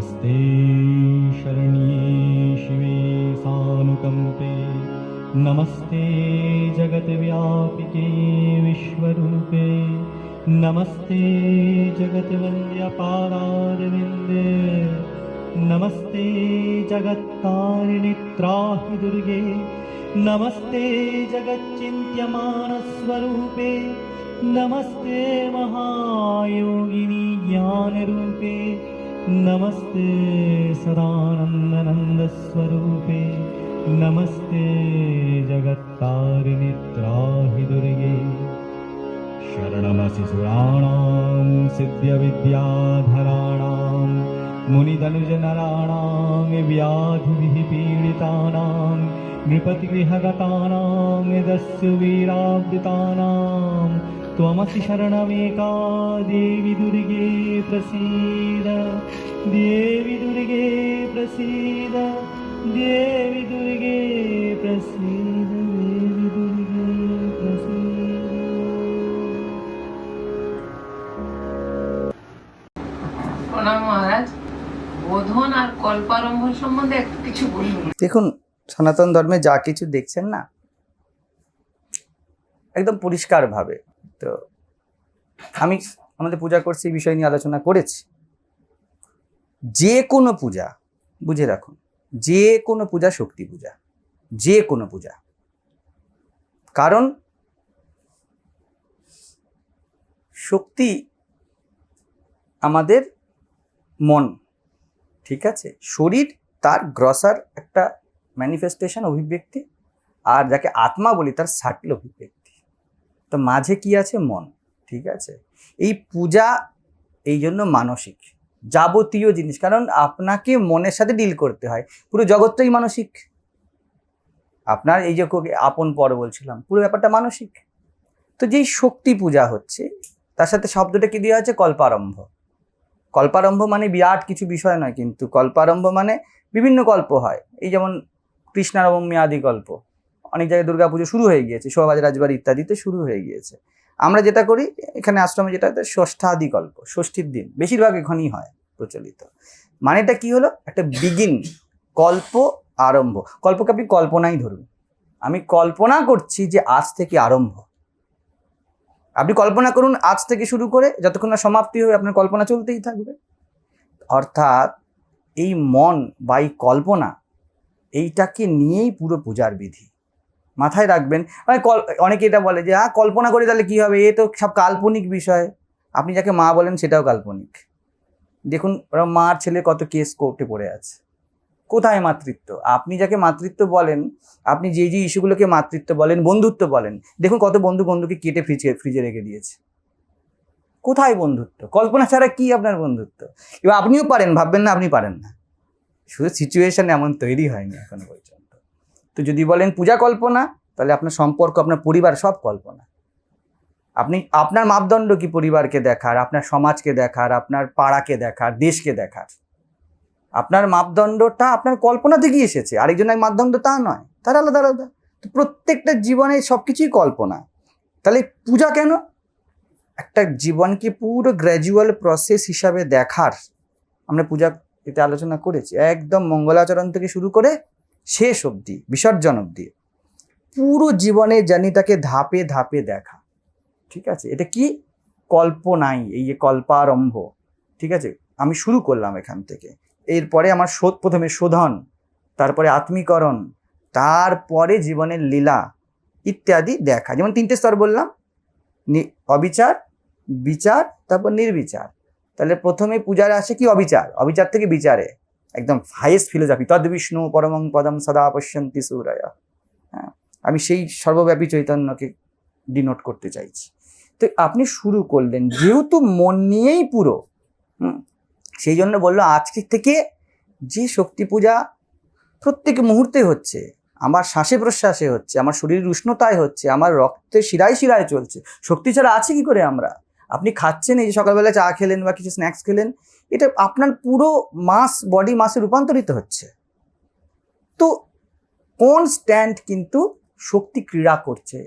नमस्ते शरण्ये शिवे सानुकम्पे। नमस्ते जगद्व्यापिके विश्वरूपे। नमस्ते जगद्वन्द्यपादारविन्दे नमस्ते जगत्तारिणि त्राहि दुर्गे। नमस्ते जगच्चिन्त्यमानस्वरूपे। नमस्ते महायोगिनी ज्ञानरूपे नमस्ते सदानन्दनन्दस्वरूपे नमस्ते जगत्तारिणि त्राहि दुर्गे शरणमसि सुराणां सिद्ध्यविद्याधराणां मुनिदनुजनराणां व्याधिभिः पीडितानां नृपतिगृहगतानां यदस्युवीरावृतानां त्वमसि शरणमेका देवि दुर्गे प्रसीद देवि दुर्गे प्रसीद देवि दुर्गे प्रसीद देवि दुर्गे प्रसीद প্রণাম মহারাজ বোধন আর কল্পারম্ভ সম্বন্ধে একটু কিছু বলুন দেখুন সনাতন ধর্মে যা কিছু দেখছেন না একদম পরিষ্কারভাবে তো আমি আমাদের পূজা করছি, এই বিষয় নিয়ে আলোচনা করেছি। যে কোনো পূজা, বুঝে রাখুন যে কোনো পূজা শক্তি পূজা যে কোনো পূজা। কারণ শক্তি আমাদের মন, ঠিক আছে? শরীর তার গ্রসার একটা ম্যানিফেস্টেশন অভিব্যক্তি, আর যাকে আত্মা বলি তার সাটল অভিব্যক্তি। তো মাঝে কি আছে? মন, ঠিক আছে? এই পূজা এই জন্য মানসিক, যাবতীয় জিনিস। কারণ আপনাকে মনের সাথে ডিল করতে হয়। পুরো জগৎটাই মানসিক। আপনার এই যে আপন পর বলছিলাম, পুরো ব্যাপারটা মানসিক। তো যেই শক্তি পূজা হচ্ছে, তার সাথে শব্দটা কি দেওয়া আছে কল্পারম্ভ। কল্পারম্ভ মানে বিরাট কিছু বিষয় নয়, কিন্তু কল্পারম্ভ মানে বিভিন্ন গল্প হয়। এই যেমন কৃষ্ণারম্য আদি গল্প অনেক জায়গায় দুর্গাপুজো শুরু হয়ে গিয়েছে শোভাবাজ রাজবাড়ি ইত্যাদিতে শুরু হয়ে গিয়েছে। আমরা যেটা করি, এখানে আশ্রমে যেটা ষষ্ঠাদি গল্প, ষষ্ঠীর দিন। বেশিরভাগ এখানেই হয় প্রচলিত। মানেটা কি হলো? একটা বিগিন কল্প আরম্ভ। কল্পকে আপনি কল্পনাই ধরুন। আমি কল্পনা করছি যে আজ থেকে আরম্ভ। আপনি কল্পনা করুন আজ থেকে শুরু করে যতক্ষণ না সমাপ্তি হবে, আপনার কল্পনা চলতেই থাকবে। অর্থাৎ এই মন বা এই কল্পনা, এইটাকে নিয়েই পুরো পূজার বিধি। মাথায় রাখবেন। মানে কল- অনেকে এটা বলে যে হ্যাঁ কল্পনা করে তাহলে কি হবে? এ তো সব কাল্পনিক বিষয়। আপনি যাকে মা বলেন, সেটাও কাল্পনিক। দেখুন, ওরা মার ছেলে কত কেস কোর্টে পড়ে আছে। কোথায় মাতৃত্ব? আপনি যাকে মাতৃত্ব বলেন, আপনি যে যে ইস্যুগুলোকে মাতৃত্ব বলেন, বন্ধুত্ব বলেন, দেখুন কত বন্ধু বন্ধুকে কেটে ফ্রিজে ফ্রিজে রেখে দিয়েছে। কোথায় বন্ধুত্ব? কল্পনা ছাড়া কি আপনার বন্ধুত্ব? এবার আপনিও পারেন, ভাববেন না আপনি পারেন না। শুধু সিচুয়েশন এমন তৈরি হয়নি এখনও পর্যন্ত। তো যদি বলেন পূজা কল্পনা, তাহলে আপনার সম্পর্ক, আপনার পরিবার সব কল্পনা। আপনি, আপনার মাপদণ্ড কি পরিবারকে দেখার, আপনার সমাজকে দেখার, আপনার পাড়াকে দেখার, দেশকে দেখার? আপনার মাপদণ্ডটা আপনার কল্পনা থেকেই এসেছে। আরেকজনের মাপদণ্ড তা নয়, তার আলাদা আলাদা। তো প্রত্যেকটা জীবনে সব কিছুই কল্পনা। তাহলে পূজা কেন? একটা জীবনকে পুরো গ্র্যাজুয়াল প্রসেস হিসাবে দেখার। আমরা পূজা এতে আলোচনা করেছি। একদম মঙ্গলাচরণ থেকে শুরু করে শেষ অবধি, বিসর্জন অবধি। পুরো জীবনের জার্নিটাকে ধাপে ধাপে দেখা। ঠিক আছে? এটা কি? কল্পনাই, এই যে কল্পারম্ভ। ঠিক আছে? আমি শুরু করলাম এখান থেকে। এরপরে আমার শোধ, প্রথমে শোধন, তারপরে আত্মীকরণ তারপরে জীবনের লীলা ইত্যাদি দেখা। যেমন তিনটে স্তর বললাম। অবিচার, বিচার, তারপর নির্বিচার। তাহলে প্রথমে পূজার আসে কি? অবিচার। অবিচার থেকে বিচারে। একদম হাইয়েস্ট ফিলোসফি তদ বিষ্ণু পরমং পদম সদা পশ্যন্তি সুরয়। হ্যাঁ আমি সেই সর্বব্যাপী চৈতন্যকে ডিনোট করতে চাইছি। তো আপনি শুরু করলেন যেহেতু মন নিয়েই পুরো হুম, সেই জন্য বলল আজকের থেকে যে শক্তি পূজা প্রত্যেক মুহূর্তে হচ্ছে আমার শ্বাসে প্রশ্বাসে হচ্ছে আমার শরীরের উষ্ণতায় হচ্ছে আমার রক্তে শিরায় শিরায় চলছে শক্তি ছাড়া আছে কি করে আমরা? আপনি খাচ্ছেন এই যে সকালবেলা চা খেলেন বা কিছু স্ন্যাক্স খেলেন এটা আপনার পুরো মাস বডি মাসে রূপান্তরিত হচ্ছে। তো কনস্ট্যান্ট কিন্তু শক্তি ক্রীড়া করছে?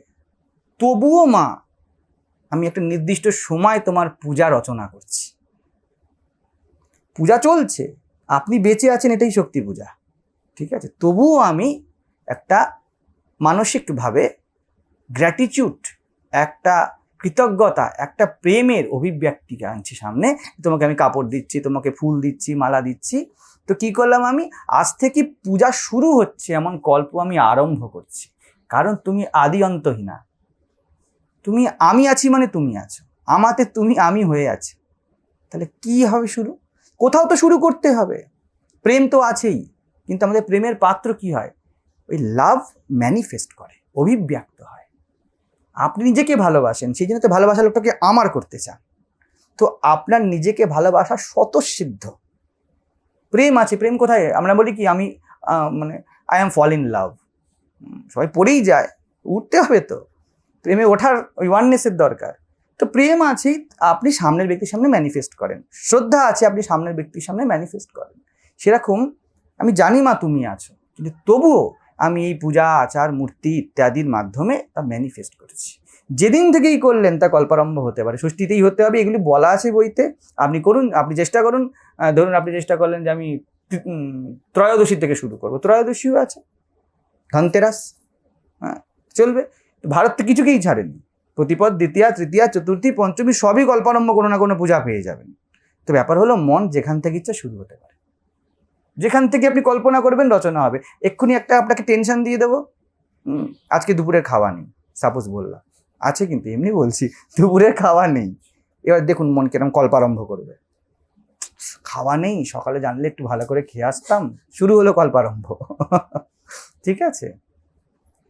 তবুও মা, আমি একটা নির্দিষ্ট সময় তোমার পূজা রচনা করছি। পূজা চলছে, আপনি বেঁচে আছেন এটাই শক্তি পূজা, ঠিক আছে? তবুও আমি একটা মানসিকভাবে গ্র্যাটিচিউড একটা কৃতজ্ঞতা, একটা প্রেমের অভিব্যক্তিকে আনছি সামনে। তোমাকে আমি কাপড় দিচ্ছি, তোমাকে ফুল দিচ্ছি, মালা দিচ্ছি। তো কি করলাম আমি? আজ থেকে পূজা শুরু হচ্ছে এমন কল্প আমি আরম্ভ করছি। কারণ তুমি আদি অন্তহীনা তুমি আমি আছি মানে তুমি আছো। আমাতে তুমি আমি হয়ে আছি। তাহলে কি হবে শুরু? কোথাও তো শুরু করতে হবে। প্রেম তো আছেই। কিন্তু আমাদের প্রেমের পাত্র কি হয়? ওই লাভ ম্যানিফেস্ট করে, অভিব্যক্ত হয়। আপনি নিজেকে ভালোবাসেন, সেই জন্য তো ভালোবাসা লোকটাকে আমার করতে চান। তো আপনার নিজেকে ভালোবাসা স্বতঃসিদ্ধ। প্রেম আছে, প্রেম কোথায়? আমরা বলি কি, আমি মানে I am fall in love সবাই পড়েই যায়, উঠতে হবে তো। প্রেমে ওঠার ওয়াননেসের দরকার। তো প্রেম আছেই আপনি সামনের ব্যক্তির সামনে ম্যানিফেস্ট করেন। শ্রদ্ধা আছে, আপনি সামনের ব্যক্তির সামনে ম্যানিফেস্ট করেন। সেরকম, আমি জানি মা তুমি আছো, কিন্তু তবুও আমি এই পূজা, আচার, মূর্তি ইত্যাদির মাধ্যমে তা ম্যানিফেস্ট করেছি। যেদিন থেকেই করলেন তা কল্পারম্ভ হতে পারে। ষষ্ঠীতেই হতে হবে, এগুলি বলা আছে বইতে। আপনি করুন, আপনি চেষ্টা করুন। ধরুন আপনি চেষ্টা করলেন যে আমি ত্রয়োদশী থেকে শুরু করব। ত্রয়োদশীও আছে। ধনতেরাস হ্যাঁ চলবে। ভারত তো কিছুকেই ছাড়েনি। প্রতিপদ, দ্বিতীয়া, তৃতীয়া, চতুর্থী, পঞ্চমী সবই কল্পারম্ভ কোনো না কোনো পূজা পেয়ে যাবেন। তো ব্যাপার হলো মন যেখান থেকে ইচ্ছা শুরু হতে পারে। যেখান থেকে আপনি কল্পনা করবেন রচনা হবে। এক্ষুনি একটা আপনাকে টেনশন দিয়ে দেবো। আজকে দুপুরের খাওয়া নেই সাপোজ বললাম। আছে কিন্তু, এমনি বলছি, দুপুরের খাওয়া নেই। এবার দেখুন মন কিরম কল্পারম্ভ করবে। খাওয়া নেই, সকালে জানলে একটু ভালো করে খেয়ে আসতাম, শুরু হলো কল্পারম্ভ। ঠিক আছে?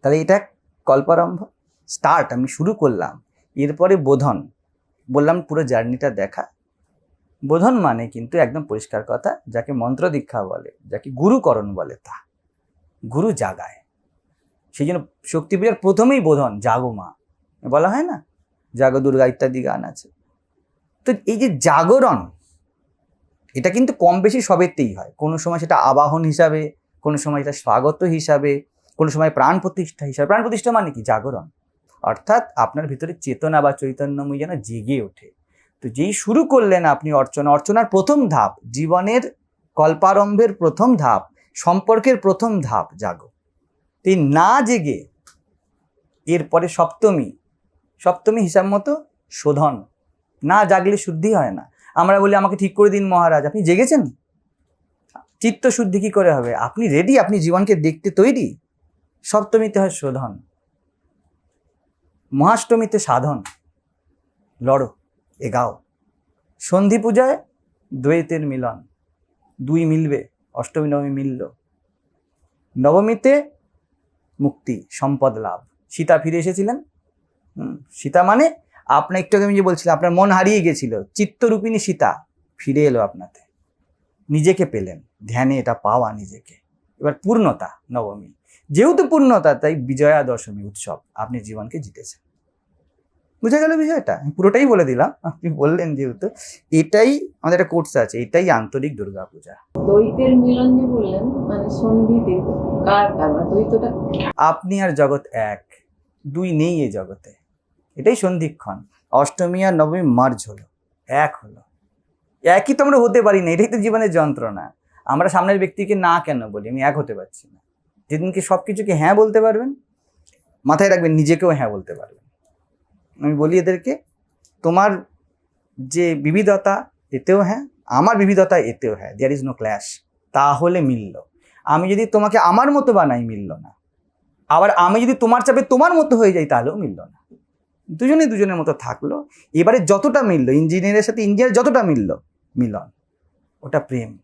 তাহলে এটা কল্পারম্ভ। স্টার্ট আমি শুরু করলাম। এরপরে বোধন। বললাম পুরো জার্নিটা দেখা। বোধন মানে কিন্তু একদম পরিষ্কার কথা, যাকে মন্ত্র দীক্ষা বলে, যাকে গুরুকরণ বলে তা। গুরু জাগায়। সেই জন্য শক্তি পূজার প্রথমেই বোধন, জাগো মা। বলা হয় না? জাগো দুর্গা ইত্যাদি গান আছে। তো এই যে জাগরণ, এটা কিন্তু কম বেশি সবেতেই হয়। কোনো সময় সেটা আবাহন হিসাবে, কোনো সময় এটা স্বাগত হিসাবে, কোনো সময় প্রাণ প্রতিষ্ঠা হিসাবে। প্রাণ প্রতিষ্ঠা মানে কি? জাগরণ। অর্থাৎ আপনার ভিতরে চেতনা বা চৈতন্যময় যেন জেগে ওঠে। তো যেই শুরু করলেন আপনি অর্চনা, অর্চনার প্রথম ধাপ, জীবনের কল্পারম্ভের প্রথম ধাপ, সম্পর্কের প্রথম ধাপ জাগো। তো না জেগে এরপরে সপ্তমী সপ্তমী হিসাব মতো শোধন। না জাগলে শুদ্ধি হয় না। আমরা বলি, আমাকে ঠিক করে দিন মহারাজ, আপনি জেগেছেন? চিত্ত শুদ্ধি কি করে হবে? আপনি রেডি আপনি জীবনকে দেখতে তৈরি? সপ্তমীতে হয় শোধন। মহাষ্টমীতে সাধন। লড়ো। এগাও। সন্ধি পূজায় দ্বৈতের মিলন। দুই মিলবে, অষ্টমী, নবমী মিলল। নবমীতে মুক্তি, সম্পদ লাভ। সীতা ফিরে এসেছিলেন। সীতা মানে আপনার একটু আমি যে বলছিলাম, আপনার মন হারিয়ে গেছিল। চিত্তরূপিণী সীতা ফিরে এলো আপনাতে। নিজেকে পেলেন, ধ্যানে এটা পাওয়া নিজেকে। এবার পূর্ণতা, নবমী। যেহেতু পূর্ণতা, তাই বিজয়া দশমী উৎসব আপনি জীবনকে জিতেছেন। বুঝা গেল বিষয়টা। আমি পুরোটাই বলে দিলাম। আপনি বললেন যেহেতু এটাই আমাদের একটা কোর্স আছে এটাই আন্তরিক দুর্গাপূজা। দ্বৈতের মিলন যে বললেন মানে সন্ধিতে কার কার দ্বৈতটা? আপনি আর জগৎ এক দুই নেই এই জগতে। এটাই সন্ধিক্ষণ। অষ্টমী আর নবমী মার্জ হলো এক হলো। একই তো আমরা হতে পারি না এটাই তো জীবনের যন্ত্রণা। আমরা সামনের ব্যক্তিকে না কেন বলি? আমি এক হতে পারছি না। যেদিনকে সব কিছুকে হ্যাঁ বলতে পারবেন মাথায় রাখবেন নিজেকেও হ্যাঁ বলতে পারবেন। আমি বলি এদেরকে, তোমার যে বিবিধতা, এতেও হ্যাঁ আমার বিবিধতা, এতেও হ্যাঁ দেয়ার ইজ নো ক্ল্যাশ তাহলে মিলল। আমি যদি তোমাকে আমার মতো বানাই, মিলল না। আবার আমি যদি তোমার চাপে তোমার মতো হয়ে যাই, তাহলেও মিলল না। দুজনে দুজনের মতো থাকল। এবারে যতটা মিললো, ইঞ্জিনিয়ারের সাথে ইঞ্জিনিয়ার যতটা মিলল, মিলন। ওটা প্রেম।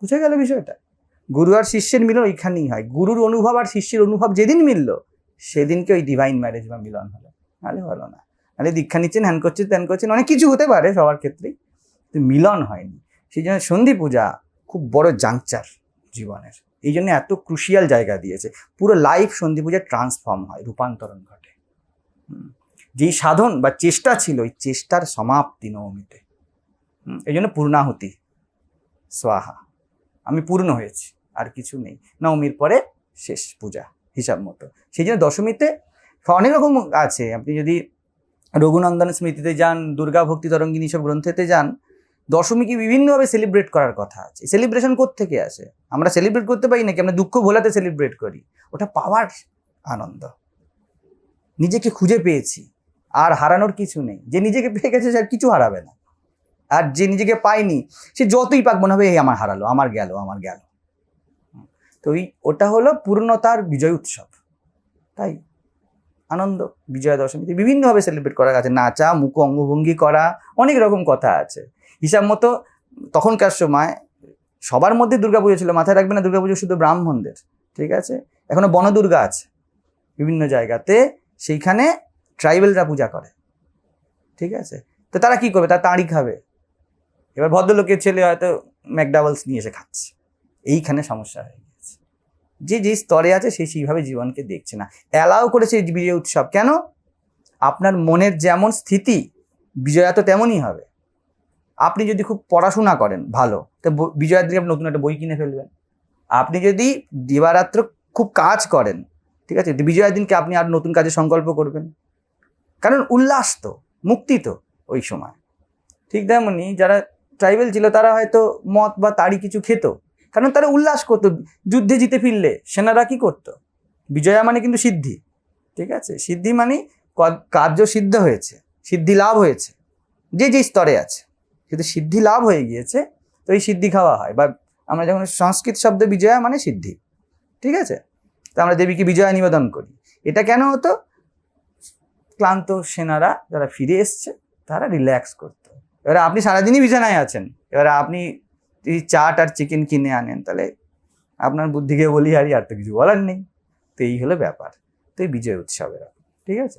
বুঝে গেল বিষয়টা? গুরু আর শিষ্যের মিলন ওইখানেই হয়। গুরুর অনুভব আর শিষ্যের অনুভব যেদিন মিললো, সেদিনকে ওই ডিভাইন ম্যারেজ বা মিলন হলো। নাহলে হলো না। নাহলে দীক্ষা নিচ্ছেন হ্যান করছেন ত্যান করছেন, অনেক কিছু হতে পারে সবার ক্ষেত্রেই তো মিলন হয়নি। সেই জন্য সন্ধি পূজা খুব বড় জাংচার জীবনের। এই জন্য এত ক্রুশিয়াল জায়গা দিয়েছে। পুরো লাইফ সন্ধি পূজায় ট্রান্সফর্ম হয়, রূপান্তরণ ঘটে। যেই সাধন বা চেষ্টা ছিল ওই চেষ্টার সমাপ্তি নবমীতে এই জন্য পূর্ণাহুতি সোয়াহা আমি পূর্ণ হয়েছি, আর কিছু নেই। নবমীর পরে শেষ পূজা, হিসাব মতো। সেই জন্য দশমীতে অনেক রকম আছে। আপনি যদি রঘুনন্দন স্মৃতিতে যান, দুর্গা ভক্তি তরঙ্গিনী সব গ্রন্থেতে যান, দশমীকে বিভিন্নভাবে সেলিব্রেট করার কথা আছে। সেলিব্রেশন থেকে আসে? আমরা সেলিব্রেট করতে পারি নাকি? আমরা দুঃখ ভোলাতে সেলিব্রেট করি? ওটা পাওয়ার আনন্দ। নিজেকে খুঁজে পেয়েছি। আর হারানোর কিছু নেই। যে নিজেকে পেয়ে গেছে, সে আর কিছু হারাবে না। আর যে নিজেকে পায়নি, সে যতই পাক মনে হবে, এই আমার হারালো, আমার গেল আমার গেল। তো ওই ওটা হলো পূর্ণতার বিজয় উৎসব। তাই আনন্দ বিজয়া দশমীতে বিভিন্নভাবে সেলিব্রেট করা আছে। নাচা, মুখ অঙ্গভঙ্গি করা, অনেক রকম কথা আছে। হিসাব মতো তখনকার সময় সবার মধ্যে দুর্গাপুজো ছিল, মাথায় রাখবে না দুর্গাপুজো শুধু ব্রাহ্মণদের, ঠিক আছে? এখনও বনদুর্গা আছে বিভিন্ন জায়গাতে, সেইখানে ট্রাইবেলরা পূজা করে, ঠিক আছে? তো তারা কি করবে? তারা তাঁড়ি খাবে এবার ভদ্রলোকের ছেলে হয়তো ম্যাকডাবলস নিয়ে এসে খাচ্ছে। এইখানে সমস্যা হয়ে যে যে স্তরে আছে সে সেইভাবে জীবনকে দেখছে না। অ্যালাউ করেছে বিজয় উৎসব। কেন? আপনার মনের যেমন স্থিতি, বিজয়া তো তেমনই হবে। আপনি যদি খুব পড়াশোনা করেন, ভালো। তো বিজয়ার দিকে আপনি নতুন একটা বই কিনে ফেলবেন। আপনি যদি দিবারাত্র খুব কাজ করেন, ঠিক আছে? বিজয়ার দিনকে আপনি আর নতুন কাজে সংকল্প করবেন। কারণ উল্লাস তো, মুক্তি তো ওই সময়। ঠিক তেমনি যারা ট্রাইবেল ছিল, তারা হয়তো মদ বা তাড়ি কিছু খেত। কারণ তারা উল্লাস করতো, যুদ্ধে জিতে ফিরলে। সেনারা কি করতো? বিজয়া মানে কিন্তু সিদ্ধি, ঠিক আছে? সিদ্ধি মানে কার্য সিদ্ধ হয়েছে, সিদ্ধি লাভ হয়েছে, যে যে স্তরে আছে। যদি সিদ্ধি লাভ হয়ে গিয়েছে, তো এই সিদ্ধি খাওয়া হয়। বা আমরা যখন সংস্কৃত শব্দ বিজয়া মানে সিদ্ধি, ঠিক আছে? তো আমরা দেবীকে বিজয়া নিবেদন করি। এটা কেন হতো? ক্লান্ত সেনারা যারা ফিরে এসছে, তারা রিল্যাক্স করতো। এবারে আপনি সারাদিনই বিছানায় আছেন। এবারে আপনি যদি চাট আর চিকেন কিনে আনেন, তাহলে আপনার বুদ্ধিকে বলি আর আর তো কিছু বলার নেই। তো এই হলো ব্যাপার। তো এই বিজয় উৎসবের ঠিক আছে?